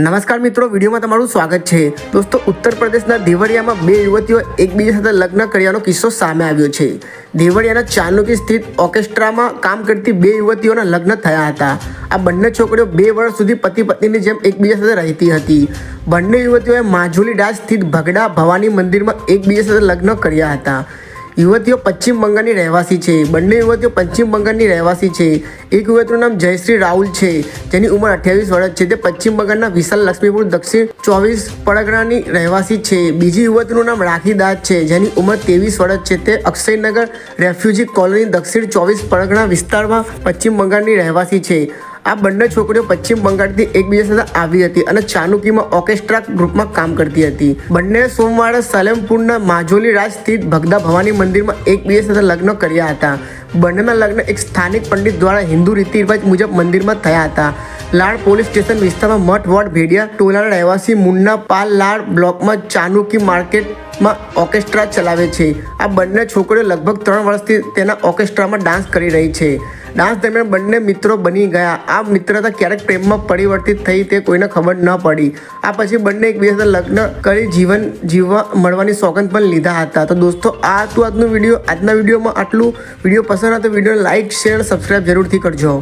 નમસ્કાર મિત્રો, વિડીયોમાં તમારું સ્વાગત છે. દોસ્તો ઉત્તર પ્રદેશના દેવળિયામાં બે યુવતીઓ એકબીજા સાથે લગ્ન કર્યાનો કિસ્સો સામે આવ્યો છે. દેવળિયાના ચાનુકી સ્થિત ઓર્કેસ્ટ્રામાં કામ કરતી બે યુવતીઓના લગ્ન થયા હતા. આ બંને છોકરીઓ બે વર્ષ સુધી પતિ પત્નીની જેમ એકબીજા સાથે રહેતી હતી. બંને યુવતીઓએ માજુલી ડાસ સ્થિત ભગડા ભવાની મંદિરમાં એકબીજા સાથે લગ્ન કર્યા હતા. યુવતીઓ પશ્ચિમ બંગાળની રહેવાસી છે. બંને યુવતીઓ પશ્ચિમ બંગાળની રહેવાસી છે. એક યુવતીનું નામ જયશ્રી રાહુલ છે. જેની ઉંમર અઠ્યાવીસ વર્ષ છે. તે પશ્ચિમ બંગાળના વિશાલ લક્ષ્મીપુર દક્ષિણ ચોવીસ પરગણાની રહેવાસી છે. બીજી યુવતીનું નામ રાખી દાસ છે. જેની ઉંમર ત્રેવીસ વર્ષ છે. તે અક્ષયનગર રેફ્યુજી કોલોની દક્ષિણ ચોવીસ પરગણા વિસ્તારમાં પશ્ચિમ બંગાળની રહેવાસી છે. આ બંને છોકરીઓ પશ્ચિમ બંગાળથી એકબીજા સાથે આવી હતી અને ચાનુકીમાં ઓર્કેસ્ટ્રા ગ્રુપમાં કામ કરતી હતી. બંને સોમવારે સલેમપુરના માજોલી રાજ સ્થિત ભગદા ભવાની મંદિરમાં એકબીજા સાથે લગ્ન કર્યા હતા. બંનેના લગ્ન એક સ્થાનિક પંડિત દ્વારા હિન્દુ રીતિ રિવાજ મુજબ મંદિરમાં થયા હતા. લાડ પોલીસ સ્ટેશન વિસ્તારમાં મઠ, વોર્ડ, ભેડિયા ટોલાના રહેવાસી, મુન્ના, પાલ, લાડ બ્લોકમાં ચાનુકી માર્કેટમાં ઓર્કેસ્ટ્રા ચલાવે છે. આ બંને છોકરીઓ લગભગ ત્રણ વર્ષથી તેના ઓર્કેસ્ટ્રામાં ડાન્સ કરી રહી છે. ડાન્સ દરમિયાન બંને મિત્રો બની ગયા. આ મિત્રતા ક્યારેક પ્રેમમાં પરિવર્તિત થઈ તે કોઈને ખબર ન પડી. આ પછી બંને એકબીજા લગ્ન કરી જીવન જીવવા મળવાની સોગંદ પણ લીધા હતા. તો દોસ્તો, આ હતું આજનું વીડિયો. આજના વિડીયોમાં આટલું. વીડિયો પસંદ આવે તો વિડીયોને લાઇક શેર સબસ્ક્રાઈબ જરૂરથી કરજો.